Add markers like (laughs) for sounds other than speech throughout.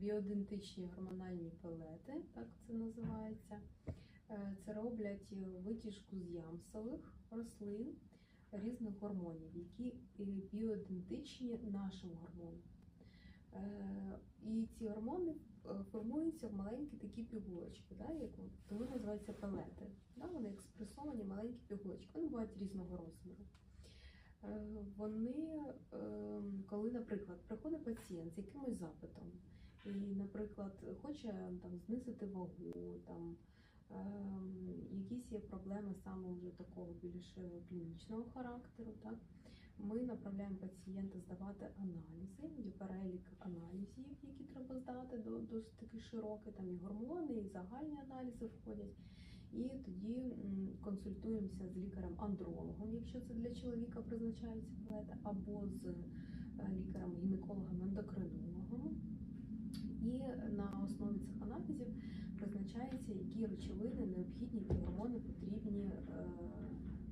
біоідентичні гормональні пелети, так це називається. Е, Це роблять е, витяжку з ямсових рослин різних гормонів, які е, біоідентичні нашим гормонам. І ці гормони формуються в маленькі такі пігулочки, да, тому називаються пелети. Да, вони експресовані маленькі пігулочки, вони бувають різного розміру. Вони, е, коли, наприклад, приходить пацієнт з якимось хоче там знизити вагу, там ем, якісь є проблеми саме вже такого більш клінічного характеру, так ми направляємо пацієнта здавати аналізи, є перелік аналізів, які треба здати, досить таки широкий, там і гормони, і загальні аналізи входять. І тоді консультуємося з лікарем-андрологом, якщо це для чоловіка призначаються пелети, або з е, лікарем-гінекологом-ендокринологом. На основі цих аналізів призначається, які речовини необхідні, які гормони потрібні е,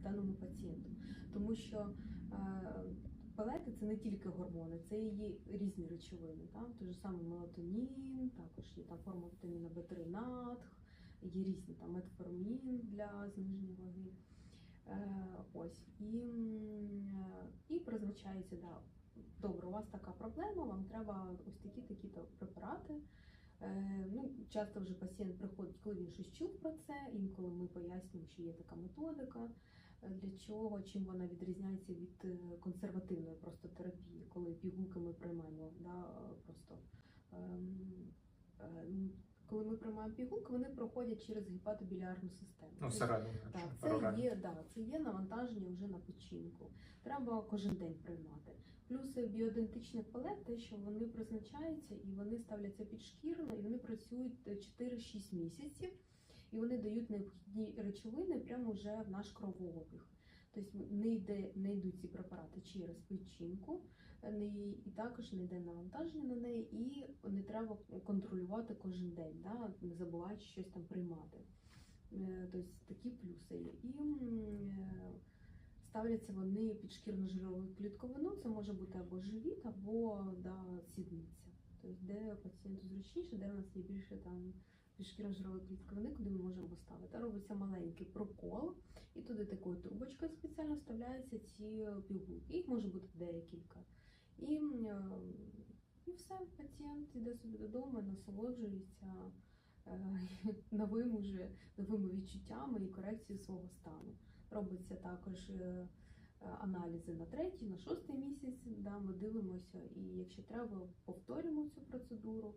даному пацієнту. Тому що е, пелети це не тільки гормони, це і різні речовини. Так? Той же самий мелатонін, також є там форма вітаміна В3 натх, є різні там метформін для зниження ваги. Е, ось і, і призначається, да, добре, у вас така проблема, вам треба ось такі такі препарати. Е, ну, часто вже пацієнт приходить, коли він щось чув про це, інколи ми пояснюємо, що є така методика, е, для чого, чим вона відрізняється від е, консервативної просто терапії, коли пігулки ми приймаємо да, просто. Е, коли ми приймаємо пігулки, вони проходять через гепатобілярну систему. Ну, Тобто всередину. так, це є, да, це є навантаження вже на печінку. Треба кожен день приймати. Плюси біоідентичних пелет, те, що вони призначаються і вони ставляться підшкірно, і вони працюють е, 4-6 місяців, і вони дають необхідні речовини прямо вже в наш кровообіг. Тобто не йде, не йдуть ці препарати через печінку, не, і також не йде навантаження на неї, і не треба контролювати кожен день, да, не забуваючи щось там приймати. Е, Тобто такі плюси є. І е, ставляться вони під шкірно-жирову клітковину. Це може бути або живіт, або да, сідниця. Тобто, де пацієнту зручніше, де в нас є більше там шкірно-жирової клітковини, куди ми можемо поставити. Робиться маленький прокол, і туди такою трубочкою спеціально вставляються ці пігулки. Їх може бути декілька. І, е, і все, пацієнт йде собі додому, насолоджується е, (laughs) новим уже новими відчуттями і корекцією свого стану. Робиться також е, аналізи на третій, на шостий місяць. Да, ми дивимося, і якщо треба, повторюємо цю процедуру.